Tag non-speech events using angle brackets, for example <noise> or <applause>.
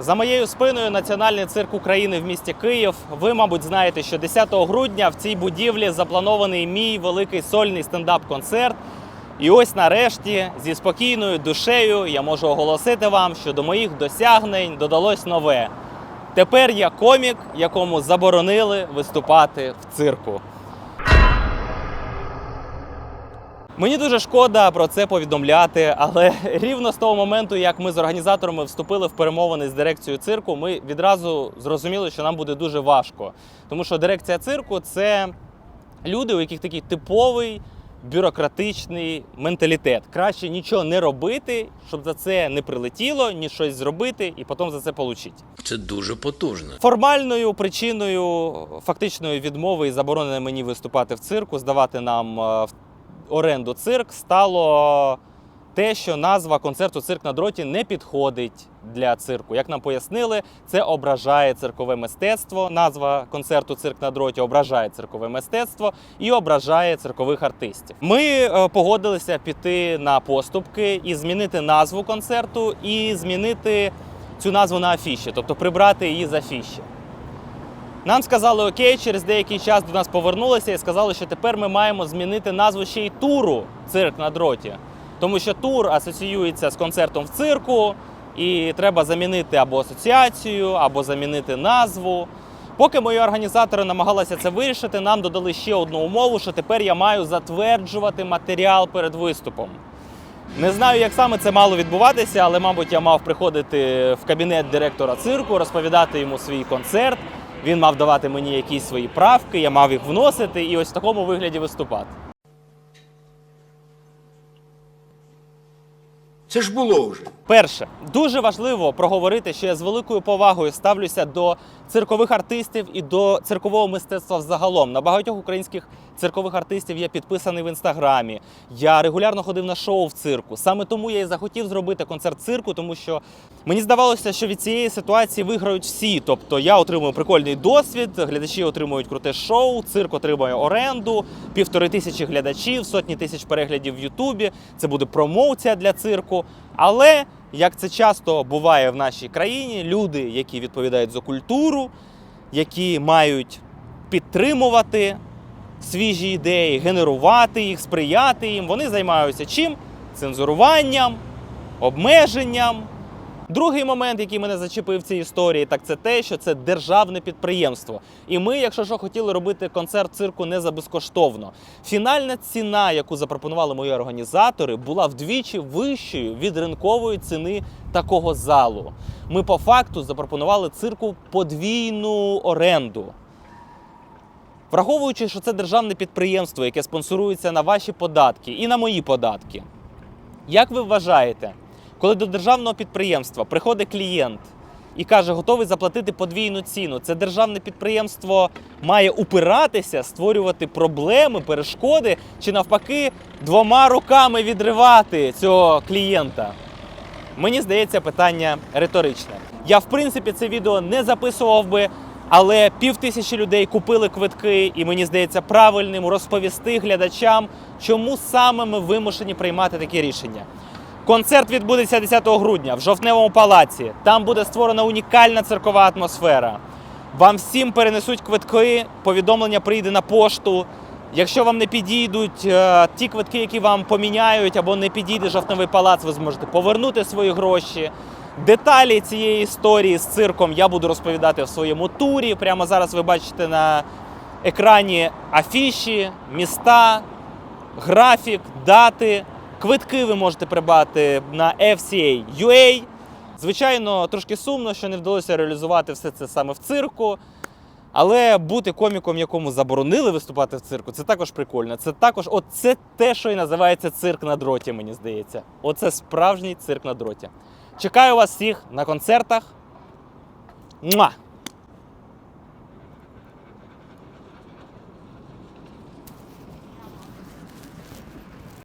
За моєю спиною Національний цирк України в місті Київ. Ви, мабуть, знаєте, що 10 грудня в цій будівлі запланований мій великий сольний стендап-концерт. І ось нарешті зі спокійною душею я можу оголосити вам, що до моїх досягнень додалось нове. Тепер я комік, якому заборонили виступати в цирку. Мені дуже шкода про це повідомляти, але <laughs> рівно з того моменту, як ми з організаторами вступили в перемовини з дирекцією цирку, ми відразу зрозуміли, що нам буде дуже важко. Тому що дирекція цирку це люди, у яких такий типовий бюрократичний менталітет. Краще нічого не робити, щоб за це не прилетіло, ні щось зробити і потім за це отримати. Це дуже потужно. Формальною причиною фактичної відмови і заборони мені виступати в цирку, здавати нам е, в оренду цирк, стало те, що назва концерту Цирк на дроті не підходить для цирку. Як нам пояснили, це ображає циркове мистецтво. Назва концерту Цирк на дроті ображає циркове мистецтво і ображає циркових артистів. Ми е, погодилися піти на поступки і змінити назву концерту, і змінити цю назву на афіші, тобто прибрати її з афіші. Нам сказали окей, через деякий час до нас повернулися і сказали, що тепер ми маємо змінити назву ще й туру цирк на дроті. Тому що тур асоціюється з концертом в цирку, і треба замінити або асоціацію, або замінити назву. Поки мої організатори намагалися це вирішити, нам додали ще одну умову, що тепер я маю затверджувати матеріал перед виступом. Не знаю, як саме це мало відбуватися, але, мабуть, я мав приходити в кабінет директора цирку, розповідати йому свій концерт. Він мав давати мені якісь свої правки, я мав їх вносити і ось в такому вигляді виступати. Це ж було вже. Перше, дуже важливо проговорити, що я з великою повагою ставлюся до циркових артистів і до циркового мистецтва взагалом. На багатьох українських циркових артистів я підписаний в інстаграмі. Я регулярно ходив на шоу в цирку. Саме тому я і захотів зробити концерт цирку, тому що мені здавалося, що від цієї ситуації виграють всі. Тобто я отримую прикольний досвід, глядачі отримують круте шоу, цирк отримує оренду, півтори тисячі глядачів, сотні тисяч переглядів в Ютубі. Це буде промоція для цирку. Але як це часто буває в нашій країні, люди, які відповідають за культуру, які мають підтримувати свіжі ідеї, генерувати їх, сприяти їм, вони займаються чим? Цензуруванням, обмеженням. Другий момент, який мене зачепив в цій історії, так це те, що це державне підприємство. І ми, якщо що, хотіли робити концерт цирку не за безкоштовно. Фінальна ціна, яку запропонували мої організатори, була вдвічі вищою від ринкової ціни такого залу. Ми по факту запропонували цирку подвійну оренду. Враховуючи, що це державне підприємство, яке спонсорується на ваші податки і на мої податки. Як ви вважаєте, коли до державного підприємства приходить клієнт і каже, готовий заплатити подвійну ціну, це державне підприємство має упиратися, створювати проблеми, перешкоди, чи навпаки двома руками відривати цього клієнта? Мені здається, питання риторичне. Я, в принципі, це відео не записував би, але пів тисячі людей купили квитки, і мені здається правильним розповісти глядачам, чому саме ми вимушені приймати такі рішення. Концерт відбудеться 10 грудня в жовтневому палаці. Там буде створена унікальна циркова атмосфера. Вам всім перенесуть квитки, повідомлення прийде на пошту. Якщо вам не підійдуть е, ті квитки, які вам поміняють, або не підійде жовтневий палац, ви зможете повернути свої гроші. Деталі цієї історії з цирком я буду розповідати в своєму турі. Прямо зараз ви бачите на екрані афіші, міста, графік, дати. Квитки ви можете придбати на FCA.ua. Звичайно, трошки сумно, що не вдалося реалізувати все це саме в цирку. Але бути коміком, якому заборонили виступати в цирку, це також прикольно. Це також, от це те, що і називається цирк на дроті, мені здається. Оце справжній цирк на дроті. Чекаю вас всіх на концертах. Муа!